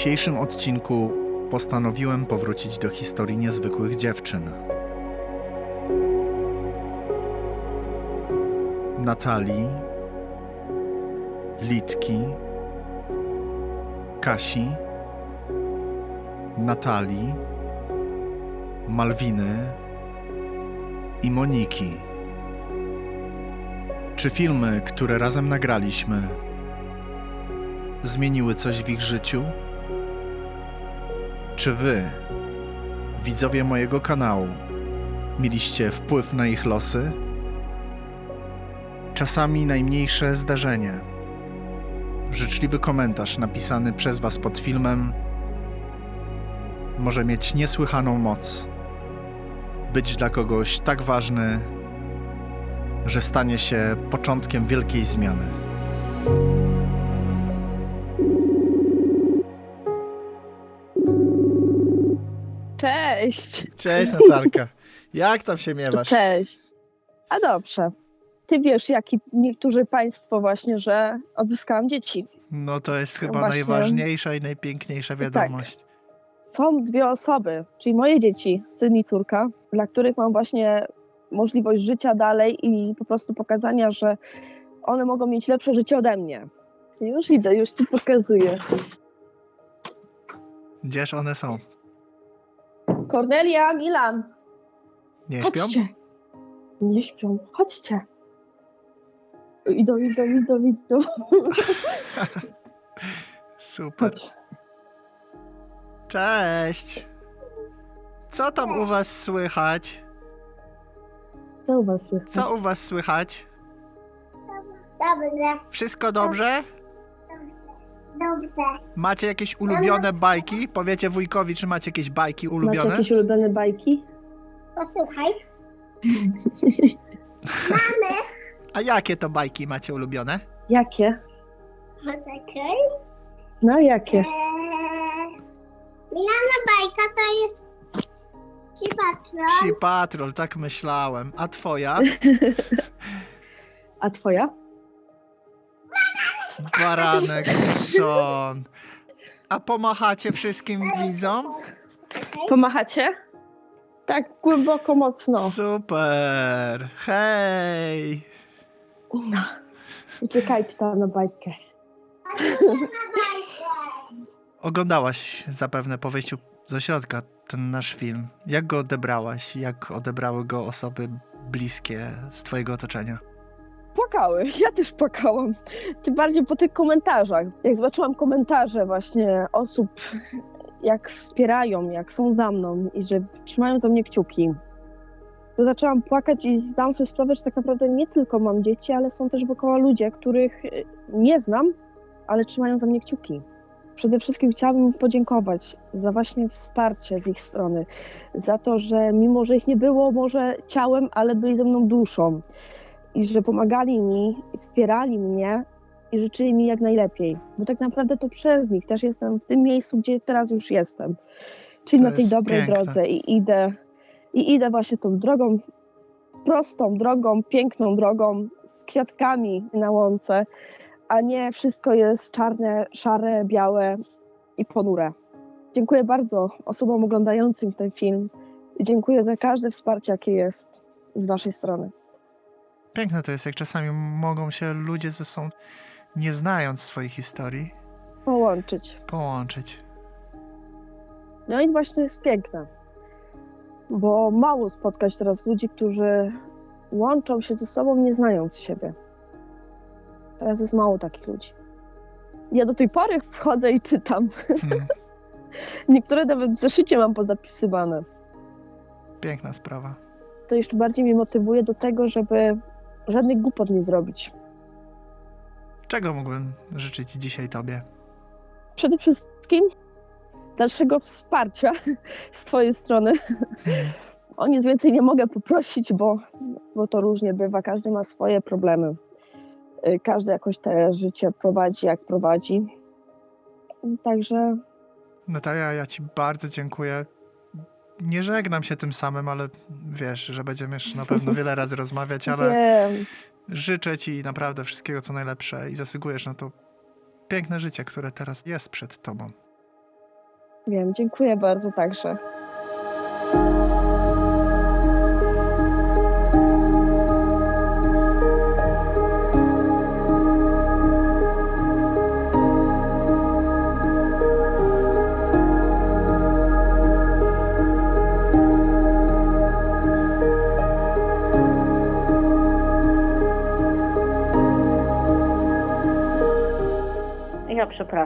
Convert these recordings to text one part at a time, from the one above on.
dzisiejszym odcinku postanowiłem powrócić do historii niezwykłych dziewczyn. Natalii, Litki, Kasi, Natalii, Malwiny i Moniki. Czy filmy, które razem nagraliśmy, zmieniły coś w ich życiu? Czy wy, widzowie mojego kanału, mieliście wpływ na ich losy? Czasami najmniejsze zdarzenie, życzliwy komentarz napisany przez was pod filmem może mieć niesłychaną moc, być dla kogoś tak ważny, że stanie się początkiem wielkiej zmiany. Cześć! Cześć Natalka. Jak tam się miewasz? Cześć. A dobrze. Ty wiesz, jaki niektórzy państwo właśnie, że odzyskałam dzieci. No to jest chyba właśnie. najważniejsza i najpiękniejsza wiadomość. Są dwie osoby, czyli moje dzieci, syn i córka, dla których mam właśnie możliwość życia dalej i po prostu pokazania, że one mogą mieć lepsze życie ode mnie. Już idę, już ci pokazuję. Gdzież one są? Kornelia, Milan, Nie śpią? chodźcie. Nie śpią, chodźcie. Idą, idą, idą, idą. Super. Chodź. Cześć. Co tam u was słychać? Co u was słychać? Co u was słychać? Dobrze, Wszystko dobrze? Dobrze. Macie jakieś ulubione bajki? Powiecie wujkowi, czy macie jakieś bajki Macie ulubione? jakieś ulubione bajki? Posłuchaj. A jakie to bajki macie ulubione? Jakie? Poczekaj. No jakie? Eee, Milana bajka to jest ci patrol. Psi Patrol, tak myślałem. A twoja? A twoja? Baranek Sean. A pomachacie wszystkim widzom? Pomachacie? Tak głęboko, mocno. Super! Hej! No. Uciekajcie tam na bajkę. Oglądałaś zapewne po wyjściu z ośrodka ten nasz film. Jak go odebrałaś? Jak odebrały go osoby bliskie z twojego otoczenia? Płakały, ja też płakałam. Tym bardziej po tych komentarzach. Jak zobaczyłam komentarze właśnie osób, jak wspierają, jak są za mną i że trzymają za mnie kciuki, to zaczęłam płakać i zdałam sobie sprawę, że tak naprawdę nie tylko mam dzieci, ale są też wokoło ludzie, których y, nie znam, ale trzymają za mnie kciuki. Przede wszystkim chciałabym podziękować za właśnie wsparcie z ich strony, za to, że mimo, że ich nie było może ciałem, ale byli ze mną duszą i że pomagali mi, wspierali mnie i życzyli mi jak najlepiej. Bo tak naprawdę to przez nich też jestem w tym miejscu, gdzie teraz już jestem. Czyli To na tej dobrej piękne. drodze i idę, i idę właśnie tą drogą, prostą drogą, piękną drogą, z kwiatkami na łące, a nie wszystko jest czarne, szare, białe i ponure. Dziękuję bardzo osobom oglądającym ten film i dziękuję za każde wsparcie, jakie jest z Waszej strony. Piękne to jest, jak czasami mogą się ludzie ze sobą, nie znając swojej historii, Połączyć. połączyć. No i właśnie jest piękne, bo mało spotkać teraz ludzi, którzy łączą się ze sobą, nie znając siebie. Teraz jest mało takich ludzi. Ja do tej pory wchodzę i czytam. Hmm, Niektóre nawet w zeszycie mam pozapisywane. piękna sprawa. To jeszcze bardziej mnie motywuje do tego, żeby żadnych głupot nie zrobić. Czego mógłbym życzyć dzisiaj tobie? Przede wszystkim dalszego wsparcia z Twojej strony. Hmm, O nic więcej nie mogę poprosić, bo, bo to różnie bywa. Każdy ma swoje problemy. Y, Każdy jakoś te życie prowadzi, jak prowadzi. Także Natalia, ja ci bardzo dziękuję. Nie żegnam się tym samym, ale wiesz, że będziemy jeszcze na pewno wiele razy rozmawiać, ale wiem, życzę ci naprawdę wszystkiego co najlepsze i zasługujesz na to piękne życie, które teraz jest przed tobą. Wiem, dziękuję bardzo także.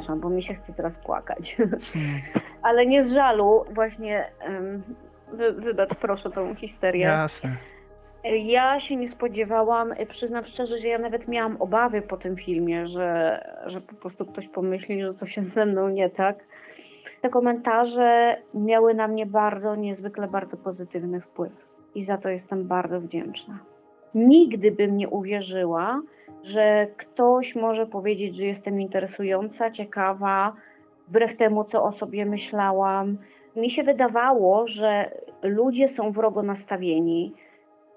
Przepraszam, bo mi się chce teraz płakać. Hmm, Ale nie z żalu, właśnie. Wy, wybacz proszę tą histerię. jasne. Ja się nie spodziewałam, y, przyznam szczerze, że ja nawet miałam obawy po tym filmie, że, że po prostu ktoś pomyśli, że coś jest ze mną nie tak. Te komentarze miały na mnie bardzo, niezwykle bardzo pozytywny wpływ i za to jestem bardzo wdzięczna. Nigdy bym nie uwierzyła, że ktoś może powiedzieć, że jestem interesująca, ciekawa, wbrew temu, co o sobie myślałam. Mi się wydawało, że ludzie są wrogo nastawieni,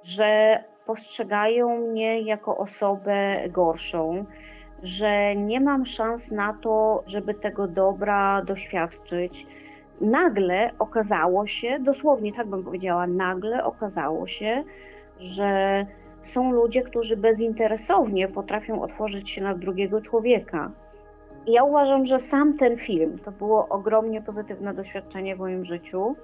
że postrzegają mnie jako osobę gorszą, że nie mam szans na to, żeby tego dobra doświadczyć. Nagle okazało się, dosłownie tak bym powiedziała, nagle okazało się, że są ludzie, którzy bezinteresownie potrafią otworzyć się na drugiego człowieka. Ja uważam, że sam ten film to było ogromnie pozytywne doświadczenie w moim życiu.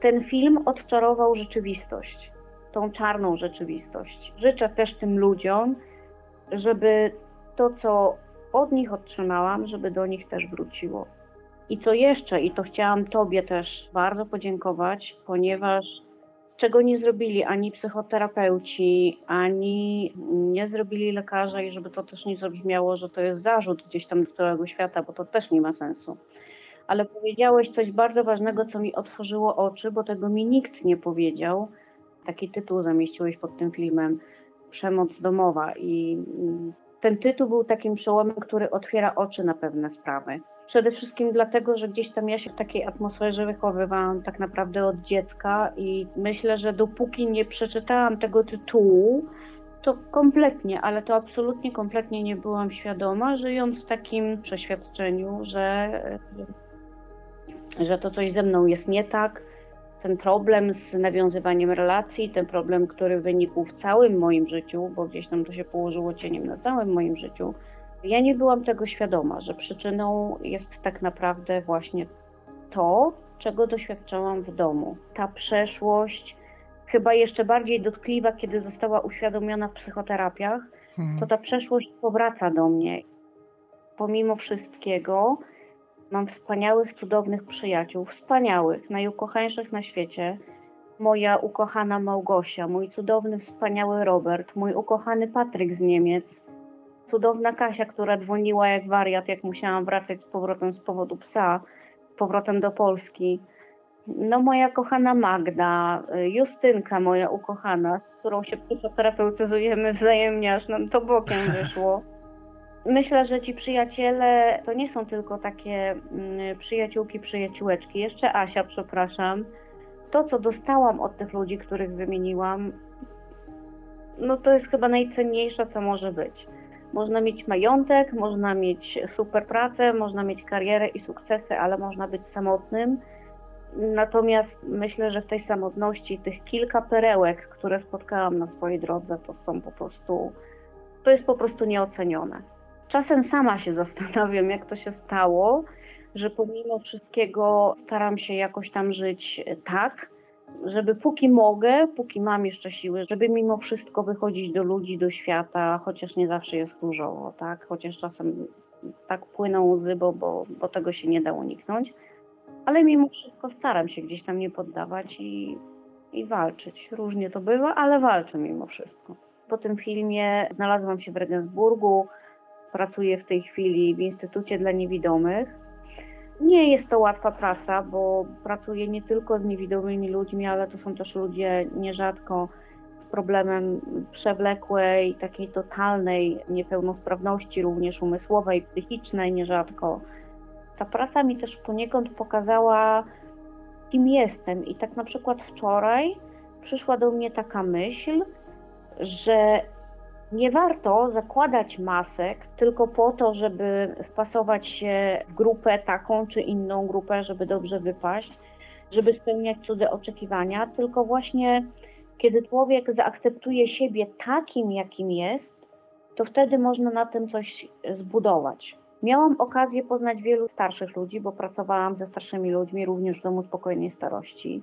Ten film odczarował rzeczywistość tą czarną rzeczywistość. Życzę też tym ludziom, żeby to, co od nich otrzymałam, żeby do nich też wróciło. I co jeszcze, i to chciałam Tobie też bardzo podziękować, ponieważ czego nie zrobili ani psychoterapeuci, ani nie zrobili lekarze, i żeby to też nie zabrzmiało, że to jest zarzut gdzieś tam do całego świata, bo to też nie ma sensu. Ale powiedziałeś coś bardzo ważnego, co mi otworzyło oczy, bo tego mi nikt nie powiedział taki tytuł zamieściłeś pod tym filmem Przemoc domowa i ten tytuł był takim przełomem, który otwiera oczy na pewne sprawy. Przede wszystkim dlatego, że gdzieś tam ja się w takiej atmosferze wychowywałam tak naprawdę od dziecka i myślę, że dopóki nie przeczytałam tego tytułu, to kompletnie, ale to absolutnie kompletnie nie byłam świadoma, żyjąc w takim przeświadczeniu, że, że to coś ze mną jest nie tak, ten problem z nawiązywaniem relacji, ten problem, który wynikł w całym moim życiu, bo gdzieś tam to się położyło cieniem na całym moim życiu, ja nie byłam tego świadoma, że przyczyną jest tak naprawdę właśnie to, czego doświadczałam w domu. Ta przeszłość, chyba jeszcze bardziej dotkliwa, kiedy została uświadomiona w psychoterapiach, Hmm, to ta przeszłość powraca do mnie. Pomimo wszystkiego, mam wspaniałych, cudownych przyjaciół, wspaniałych, najukochańszych na świecie. Moja ukochana Małgosia, mój cudowny, wspaniały Robert, mój ukochany Patryk z Niemiec, cudowna Kasia, która dzwoniła jak wariat, jak musiałam wracać z powrotem z powodu psa, z powrotem do Polski. No moja kochana Magda, y, Justynka moja ukochana, z którą się psychoterapeutyzujemy wzajemnie, aż nam to bokiem wyszło. Myślę, że ci przyjaciele to nie są tylko takie mm, przyjaciółki, przyjaciółeczki. Jeszcze Asia, przepraszam. To, co dostałam od tych ludzi, których wymieniłam, no to jest chyba najcenniejsze, co może być. Można mieć majątek, można mieć super pracę, można mieć karierę i sukcesy, ale można być samotnym. Natomiast myślę, że w tej samotności tych kilka perełek, które spotkałam na swojej drodze, to są po prostu, to jest po prostu nieocenione. Czasem sama się zastanawiam, jak to się stało, że pomimo wszystkiego staram się jakoś tam żyć tak, żeby póki mogę, póki mam jeszcze siły, żeby mimo wszystko wychodzić do ludzi, do świata, chociaż nie zawsze jest różowo, tak? Chociaż czasem tak płyną łzy, bo, bo, bo tego się nie da uniknąć. Ale mimo wszystko staram się gdzieś tam nie poddawać i, i walczyć. Różnie to bywa, ale walczę mimo wszystko. Po tym filmie znalazłam się w Regensburgu, pracuję w tej chwili w Instytucie dla Niewidomych. Nie jest to łatwa praca, bo pracuję nie tylko z niewidomymi ludźmi, ale to są też ludzie nierzadko z problemem przewlekłej, takiej totalnej niepełnosprawności, również umysłowej, psychicznej nierzadko. Ta praca mi też poniekąd pokazała, kim jestem. I tak na przykład wczoraj przyszła do mnie taka myśl, że Nie warto zakładać masek tylko po to, żeby wpasować się w grupę taką czy inną grupę, żeby dobrze wypaść, żeby spełniać cudze oczekiwania, tylko właśnie kiedy człowiek zaakceptuje siebie takim, jakim jest, to wtedy można na tym coś zbudować. Miałam okazję poznać wielu starszych ludzi, bo pracowałam ze starszymi ludźmi również w Domu Spokojnej Starości.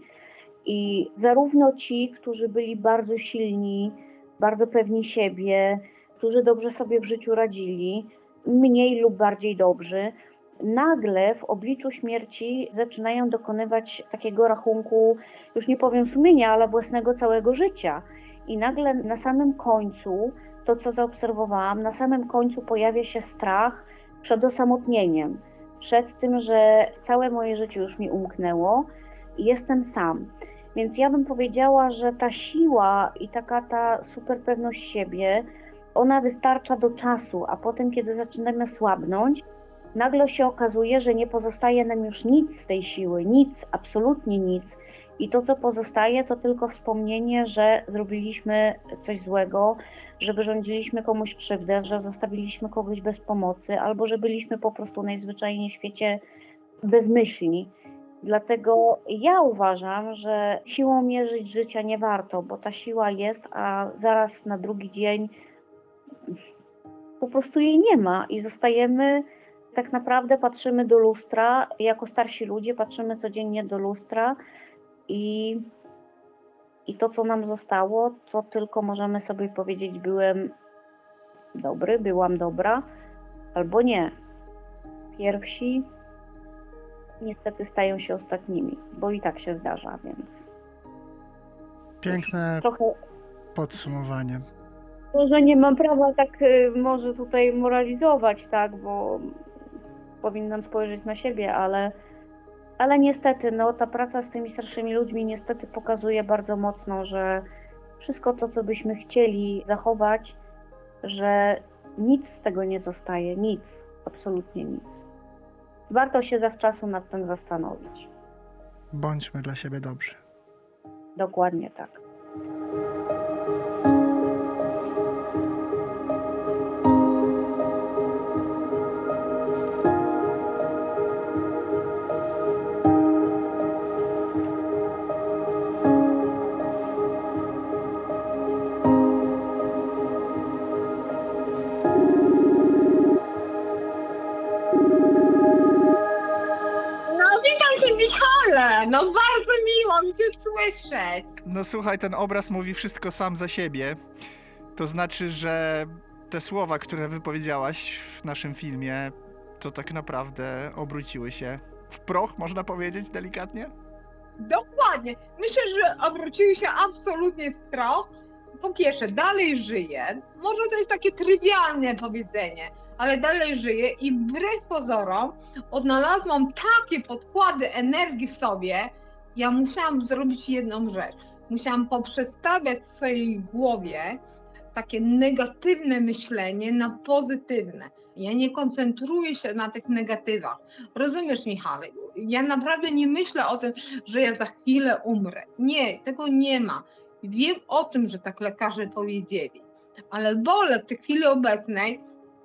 I zarówno ci, którzy byli bardzo silni, bardzo pewni siebie, którzy dobrze sobie w życiu radzili, mniej lub bardziej dobrzy, nagle w obliczu śmierci zaczynają dokonywać takiego rachunku, już nie powiem sumienia, ale własnego całego życia. I nagle na samym końcu, to co zaobserwowałam, na samym końcu pojawia się strach przed osamotnieniem, przed tym, że całe moje życie już mi umknęło i jestem sam. Więc ja bym powiedziała, że ta siła i taka ta super pewność siebie, ona wystarcza do czasu, a potem, kiedy zaczynamy słabnąć, nagle się okazuje, że nie pozostaje nam już nic z tej siły, nic, absolutnie nic. I to, co pozostaje, to tylko wspomnienie, że zrobiliśmy coś złego, że wyrządziliśmy komuś krzywdę, że zostawiliśmy kogoś bez pomocy, albo że byliśmy po prostu najzwyczajniej w świecie bezmyślni. Dlatego ja uważam, że siłą mierzyć życia nie warto, bo ta siła jest, a zaraz na drugi dzień po prostu jej nie ma i zostajemy, tak naprawdę patrzymy do lustra, jako starsi ludzie patrzymy codziennie do lustra i, i to, co nam zostało, to tylko możemy sobie powiedzieć, byłem dobry, byłam dobra, albo nie. Pierwsi niestety stają się ostatnimi, bo i tak się zdarza, więc Piękne trochę podsumowanie. może nie mam prawa tak y, może tutaj moralizować, tak, bo powinnam spojrzeć na siebie, ale, ale niestety, no ta praca z tymi starszymi ludźmi niestety pokazuje bardzo mocno, że wszystko to, co byśmy chcieli zachować, że nic z tego nie zostaje, nic, absolutnie nic. Warto się zawczasu nad tym zastanowić. Bądźmy dla siebie dobrzy. Dokładnie tak. No słuchaj, ten obraz mówi wszystko sam za siebie. To znaczy, że te słowa, które wypowiedziałaś w naszym filmie, to tak naprawdę obróciły się w proch, można powiedzieć delikatnie? Dokładnie, myślę, że obróciły się absolutnie w proch. Po pierwsze, dalej żyję, może to jest takie trywialne powiedzenie, ale dalej żyję i wbrew pozorom odnalazłam takie podkłady energii w sobie, ja musiałam zrobić jedną rzecz. Musiałam poprzestawiać w swojej głowie takie negatywne myślenie na pozytywne. Ja nie koncentruję się na tych negatywach. Rozumiesz, Michale? Ja naprawdę nie myślę o tym, że ja za chwilę umrę. Nie, tego nie ma. Wiem o tym, że tak lekarze powiedzieli, ale wolę w tej chwili obecnej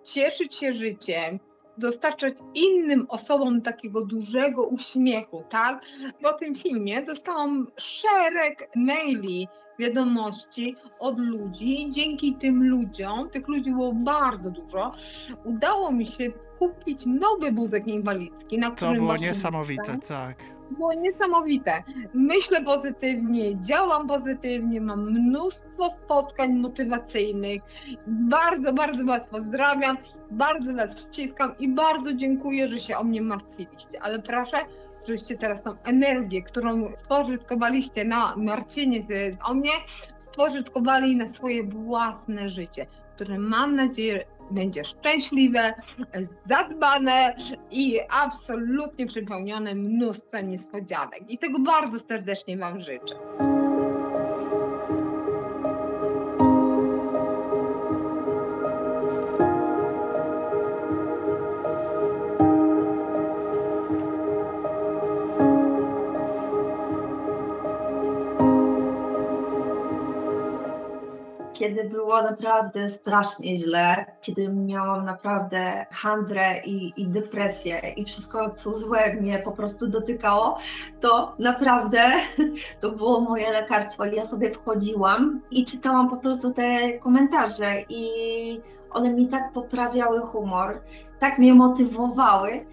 cieszyć się życiem, dostarczać innym osobom takiego dużego uśmiechu, tak? Po tym filmie dostałam szereg maili, wiadomości od ludzi. Dzięki tym ludziom, tych ludzi było bardzo dużo, udało mi się kupić nowy wózek inwalidzki, na To którym było właśnie niesamowite, jestem. tak. Było niesamowite. Myślę pozytywnie, działam pozytywnie, mam mnóstwo spotkań motywacyjnych. Bardzo, bardzo Was pozdrawiam, bardzo Was ściskam i bardzo dziękuję, że się o mnie martwiliście. Ale proszę, żebyście teraz tą energię, którą spożytkowaliście na martwienie się o mnie, spożytkowali na swoje własne życie, które mam nadzieję będzie szczęśliwe, zadbane i absolutnie przepełnione mnóstwem niespodzianek. I tego bardzo serdecznie Wam życzę. Kiedy było naprawdę strasznie źle, kiedy miałam naprawdę handrę i, i depresję i wszystko, co złe mnie po prostu dotykało, to naprawdę to było moje lekarstwo. Ja sobie wchodziłam i czytałam po prostu te komentarze i one mi tak poprawiały humor, tak mnie motywowały,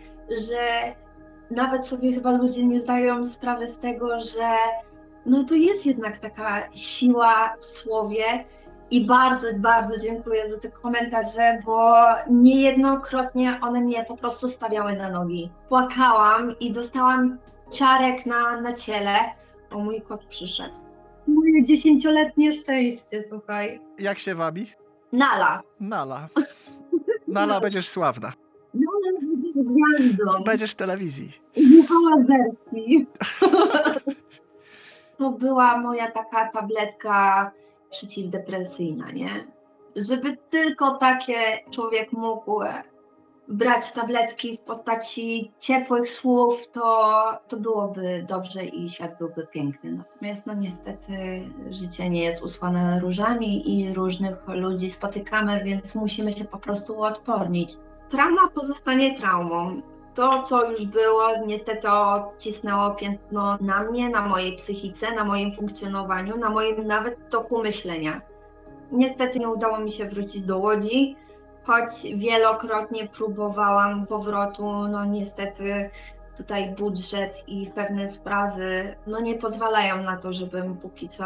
że nawet sobie chyba ludzie nie zdają sprawy z tego, że no to jest jednak taka siła w słowie i bardzo, bardzo dziękuję za te komentarze, bo niejednokrotnie one mnie po prostu stawiały na nogi. Płakałam i dostałam ciarek na, na ciele. O, mój kot przyszedł. Moje dziesięcioletnie szczęście, słuchaj. Jak się wabi? Nala. Nala. Nala, będziesz sławna. Nala będzie gwiazdą. Będziesz w telewizji. Michała Zerski. To była moja taka tabletka przeciwdepresyjna, nie? Żeby tylko takie człowiek mógł e, brać tabletki w postaci ciepłych słów, to, to byłoby dobrze i świat byłby piękny. Natomiast no niestety życie nie jest usłane różami i różnych ludzi spotykamy, więc musimy się po prostu uodpornić. Trauma pozostanie traumą to, co już było, niestety odcisnęło piętno na mnie, na mojej psychice, na moim funkcjonowaniu, na moim nawet toku myślenia. Niestety nie udało mi się wrócić do Łodzi, choć wielokrotnie próbowałam powrotu, no niestety tutaj budżet i pewne sprawy no nie pozwalają na to, żebym póki co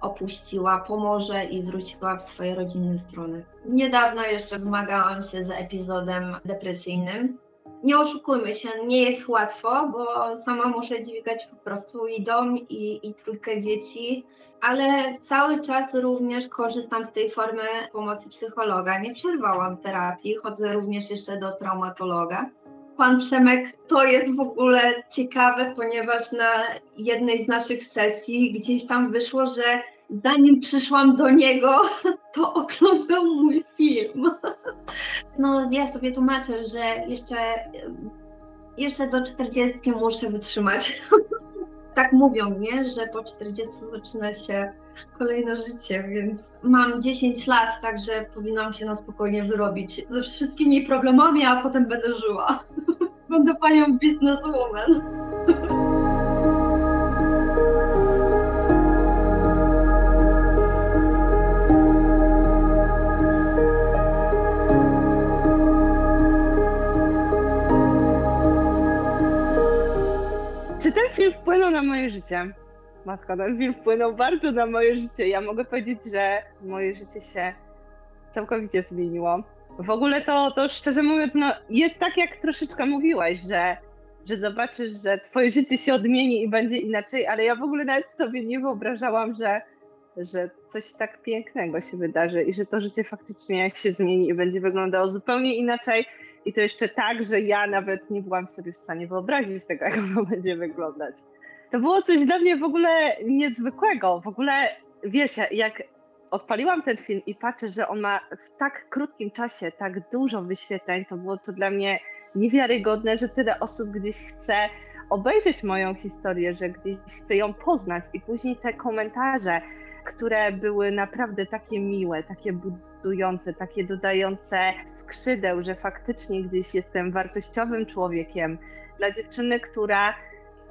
opuściła Pomorze i wróciła w swoje rodzinne strony. Niedawno jeszcze zmagałam się z epizodem depresyjnym, nie oszukujmy się, nie jest łatwo, bo sama muszę dźwigać po prostu i dom, i, i trójkę dzieci, ale cały czas również korzystam z tej formy pomocy psychologa. Nie przerwałam terapii, chodzę również jeszcze do traumatologa. Pan Przemek, to jest w ogóle ciekawe, ponieważ na jednej z naszych sesji gdzieś tam wyszło, że zanim przyszłam do niego, to oglądał mój film. No, ja sobie tłumaczę, że jeszcze, jeszcze do 40 muszę wytrzymać. tak mówią, nie? Że po 40 zaczyna się kolejne życie, więc mam 10 lat, także powinnam się na spokojnie wyrobić ze wszystkimi problemami, a potem będę żyła. będę panią bizneswoman. Film wpłynął na moje życie? Matko, ten film wpłynął bardzo na moje życie. Ja mogę powiedzieć, że moje życie się całkowicie zmieniło. W ogóle to, to szczerze mówiąc, no, jest tak, jak troszeczkę mówiłaś, że, że zobaczysz, że twoje życie się odmieni i będzie inaczej, ale ja w ogóle nawet sobie nie wyobrażałam, że, że coś tak pięknego się wydarzy i że to życie faktycznie się zmieni i będzie wyglądało zupełnie inaczej. I to jeszcze tak, że ja nawet nie byłam sobie w stanie wyobrazić tego, jak ono będzie wyglądać. To było coś dla mnie w ogóle niezwykłego. W ogóle, wiesz, ja- jak odpaliłam ten film i patrzę, że on ma w tak krótkim czasie tak dużo wyświetleń, to było to dla mnie niewiarygodne, że tyle osób gdzieś chce obejrzeć moją historię, że gdzieś chce ją poznać. I później te komentarze, które były naprawdę takie miłe, takie budujące, takie dodające skrzydeł, że faktycznie gdzieś jestem wartościowym człowiekiem. Dla dziewczyny, która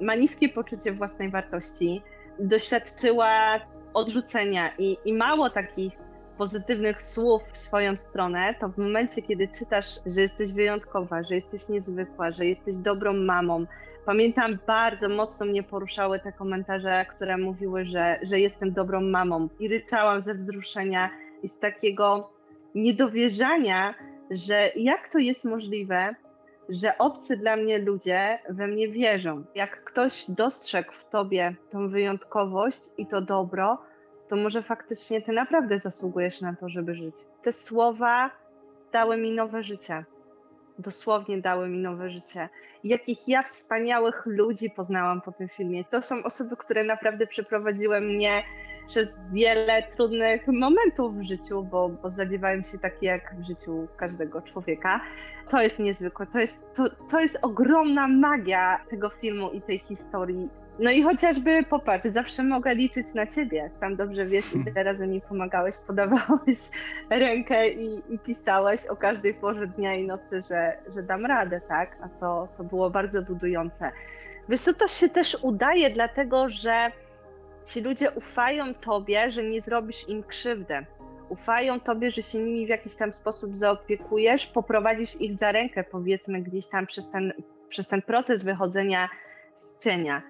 ma niskie poczucie własnej wartości, doświadczyła odrzucenia i, i mało takich pozytywnych słów w swoją stronę, to w momencie, kiedy czytasz, że jesteś wyjątkowa, że jesteś niezwykła, że jesteś dobrą mamą, pamiętam bardzo mocno mnie poruszały te komentarze, które mówiły, że, że jestem dobrą mamą i ryczałam ze wzruszenia i z takiego niedowierzania, że jak to jest możliwe, że obcy dla mnie ludzie we mnie wierzą. Jak ktoś dostrzegł w tobie tą wyjątkowość i to dobro, to może faktycznie ty naprawdę zasługujesz na to, żeby żyć. Te słowa dały mi nowe życie. Dosłownie dały mi nowe życie. Jakich ja wspaniałych ludzi poznałam po tym filmie. To są osoby, które naprawdę przeprowadziły mnie przez wiele trudnych momentów w życiu, bo, bo zadziewają się takie jak w życiu każdego człowieka. To jest niezwykłe, to jest, to, to jest ogromna magia tego filmu i tej historii. No i chociażby popatrz, zawsze mogę liczyć na ciebie. Sam dobrze wiesz, ile razy mi pomagałeś, podawałeś rękę i, i pisałeś o każdej porze dnia i nocy, że, że dam radę, tak? A to, to było bardzo budujące. Wiesz co, to się też udaje, dlatego że ci ludzie ufają tobie, że nie zrobisz im krzywdy. Ufają tobie, że się nimi w jakiś tam sposób zaopiekujesz, poprowadzisz ich za rękę, powiedzmy, gdzieś tam przez ten, przez ten proces wychodzenia z cienia.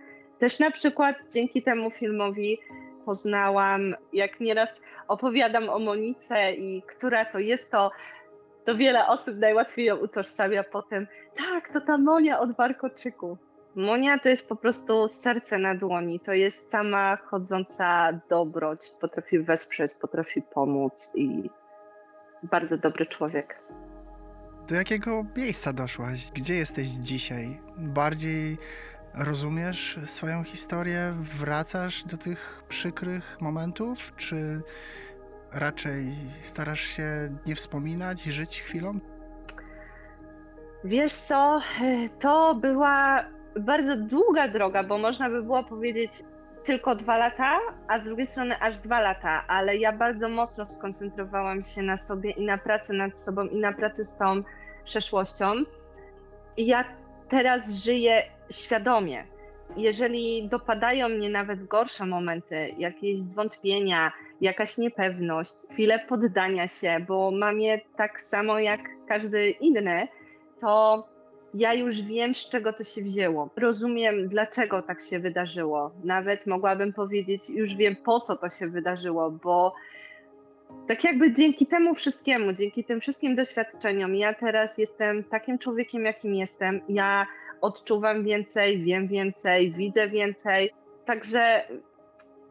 Też na przykład dzięki temu filmowi poznałam, jak nieraz opowiadam o Monice i która to jest, to, to wiele osób najłatwiej ją utożsamia po tym, tak, to ta Monia od Warkoczyku. Monia to jest po prostu serce na dłoni, to jest sama chodząca dobroć, potrafi wesprzeć, potrafi pomóc i bardzo dobry człowiek. Do jakiego miejsca doszłaś? Gdzie jesteś dzisiaj? Bardziej rozumiesz swoją historię? Wracasz do tych przykrych momentów? Czy raczej starasz się nie wspominać żyć chwilą? Wiesz co, to była bardzo długa droga, bo można by było powiedzieć tylko dwa lata, a z drugiej strony aż dwa lata, ale ja bardzo mocno skoncentrowałam się na sobie i na pracy nad sobą i na pracy z tą przeszłością. I ja teraz żyję świadomie. Jeżeli dopadają mnie nawet gorsze momenty, jakieś zwątpienia, jakaś niepewność, chwile poddania się, bo mam je tak samo jak każdy inny, to ja już wiem, z czego to się wzięło. Rozumiem, dlaczego tak się wydarzyło. Nawet mogłabym powiedzieć, już wiem, po co to się wydarzyło, bo tak jakby dzięki temu wszystkiemu, dzięki tym wszystkim doświadczeniom, ja teraz jestem takim człowiekiem, jakim jestem. Ja odczuwam więcej, wiem więcej, widzę więcej. Także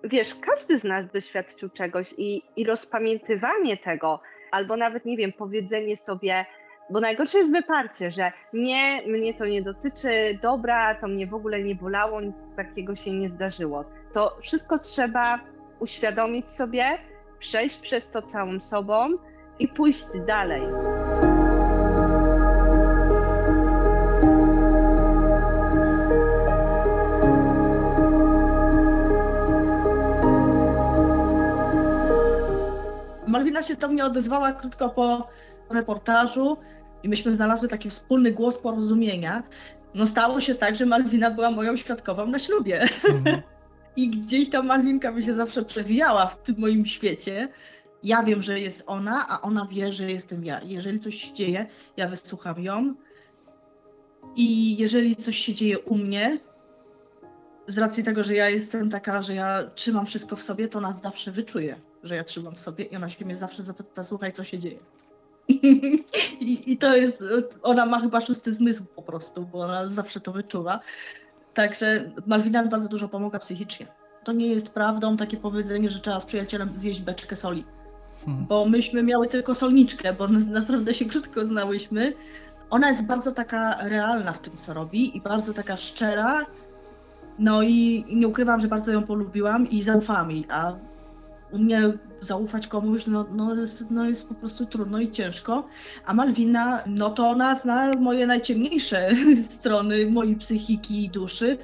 wiesz, każdy z nas doświadczył czegoś i, i rozpamiętywanie tego, albo nawet, nie wiem, powiedzenie sobie, bo najgorsze jest wyparcie, że nie, mnie to nie dotyczy, dobra, to mnie w ogóle nie bolało, nic takiego się nie zdarzyło. To wszystko trzeba uświadomić sobie, przejść przez to całą sobą i pójść dalej. Malwina się do mnie odezwała krótko po reportażu i myśmy znalazły taki wspólny głos porozumienia. No stało się tak, że Malwina była moją świadkową na ślubie. I gdzieś ta Malwinka mi się zawsze przewijała w tym moim świecie. Ja wiem, że jest ona, a ona wie, że jestem ja. Jeżeli coś się dzieje, ja wysłucham ją. I jeżeli coś się dzieje u mnie, z racji tego, że ja jestem taka, że ja trzymam wszystko w sobie, to ona zawsze wyczuje, że ja trzymam w sobie i ona się mnie zawsze zapyta, słuchaj, co się dzieje. I, I to jest, ona ma chyba szósty zmysł po prostu, bo ona zawsze to wyczuwa. Także Malwina mi bardzo dużo pomaga psychicznie. To nie jest prawdą takie powiedzenie, że trzeba z przyjacielem zjeść beczkę soli. Hmm. Bo myśmy miały tylko solniczkę, bo naprawdę się krótko znałyśmy. Ona jest bardzo taka realna w tym, co robi i bardzo taka szczera. No i, nie ukrywam, że bardzo ją polubiłam i zaufałam jej, a u mnie zaufać komuś, no, no, jest, no jest po prostu trudno i ciężko. A Malwina, no to ona zna moje najciemniejsze strony mojej psychiki i duszy.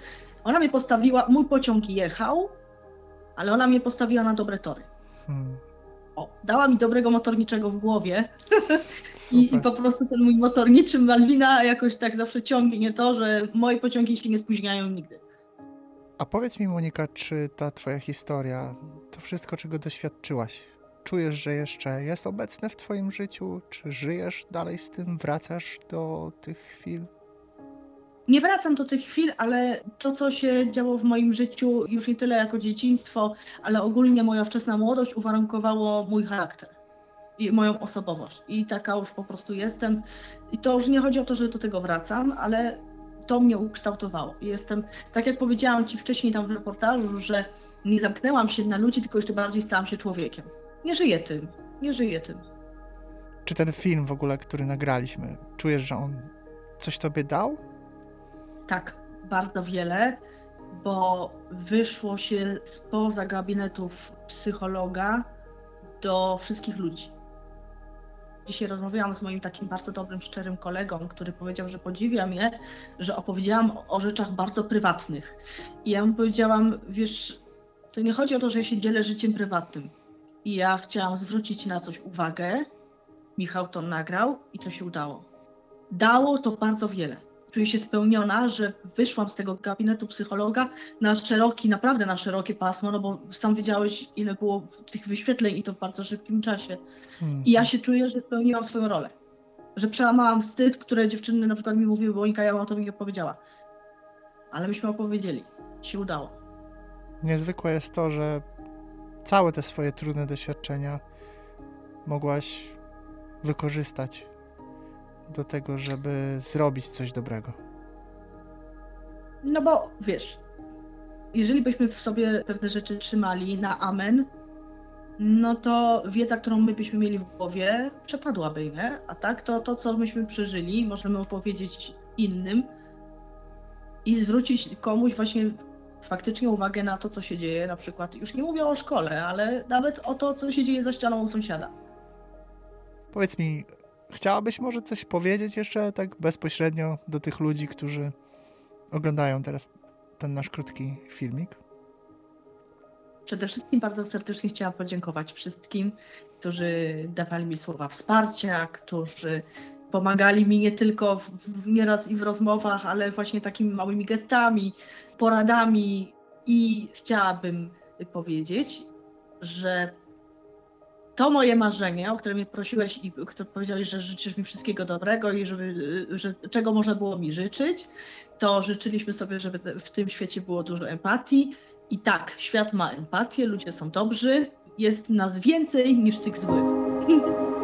Ona mnie postawiła, mój pociąg jechał, ale ona mnie postawiła na dobre tory. Hmm. O, dała mi dobrego motorniczego w głowie i, i po prostu ten mój motorniczy Malwina jakoś tak zawsze ciągnie to, że moje pociągi się nie spóźniają nigdy. A powiedz mi, Monika, czy ta twoja historia, to wszystko, czego doświadczyłaś, czujesz, że jeszcze jest obecne w twoim życiu? Czy żyjesz dalej z tym? Wracasz do tych chwil? Nie wracam do tych chwil, ale to, co się działo w moim życiu, już nie tyle jako dzieciństwo, ale ogólnie moja wczesna młodość uwarunkowało mój charakter i moją osobowość. I taka już po prostu jestem. I to już nie chodzi o to, że do tego wracam, ale to mnie ukształtowało. Jestem, tak jak powiedziałam Ci wcześniej tam w reportażu, że nie zamknęłam się na ludzi, tylko jeszcze bardziej stałam się człowiekiem. Nie żyję tym, nie żyję tym. Czy ten film w ogóle, który nagraliśmy, czujesz, że on coś tobie dał? Tak, bardzo wiele, bo wyszło się spoza gabinetów psychologa do wszystkich ludzi. Dzisiaj rozmawiałam z moim takim bardzo dobrym, szczerym kolegą, który powiedział, że podziwia mnie, że opowiedziałam o, rzeczach bardzo prywatnych. I ja mu powiedziałam, wiesz, to nie chodzi o to, że ja się dzielę życiem prywatnym. I ja chciałam zwrócić na coś uwagę. Michał to nagrał i to się udało. Dało to bardzo wiele. Czuję się spełniona, że wyszłam z tego gabinetu psychologa na szeroki, naprawdę na szerokie pasmo, no bo sam wiedziałeś, ile było tych wyświetleń i to w bardzo szybkim czasie. Mhm. I ja się czuję, że spełniłam swoją rolę. Że przełamałam wstyd, które dziewczyny na przykład mi mówiły, bo Monika ja o to mi nie powiedziała. Ale myśmy opowiedzieli. Się udało. Niezwykłe jest to, że całe te swoje trudne doświadczenia mogłaś wykorzystać do tego, żeby zrobić coś dobrego. No bo wiesz, jeżeli byśmy w sobie pewne rzeczy trzymali na amen, no to wiedza, którą my byśmy mieli w głowie, przepadłaby, nie? A tak to, to co myśmy przeżyli, możemy opowiedzieć innym i zwrócić komuś właśnie faktycznie uwagę na to, co się dzieje, na przykład, już nie mówię o szkole, ale nawet o to, co się dzieje za ścianą u sąsiada. Powiedz mi, chciałabyś może coś powiedzieć jeszcze tak bezpośrednio do tych ludzi, którzy oglądają teraz ten nasz krótki filmik? Przede wszystkim bardzo serdecznie chciałam podziękować wszystkim, którzy dawali mi słowa wsparcia, którzy pomagali mi nie tylko w, nieraz i w rozmowach, ale właśnie takimi małymi gestami, poradami. I chciałabym powiedzieć, że to moje marzenie, o które mnie prosiłeś i kto powiedziałeś, że życzysz mi wszystkiego dobrego i żeby, że czego można było mi życzyć, to życzyliśmy sobie, żeby w tym świecie było dużo empatii. I tak, świat ma empatię, ludzie są dobrzy, jest nas więcej niż tych złych.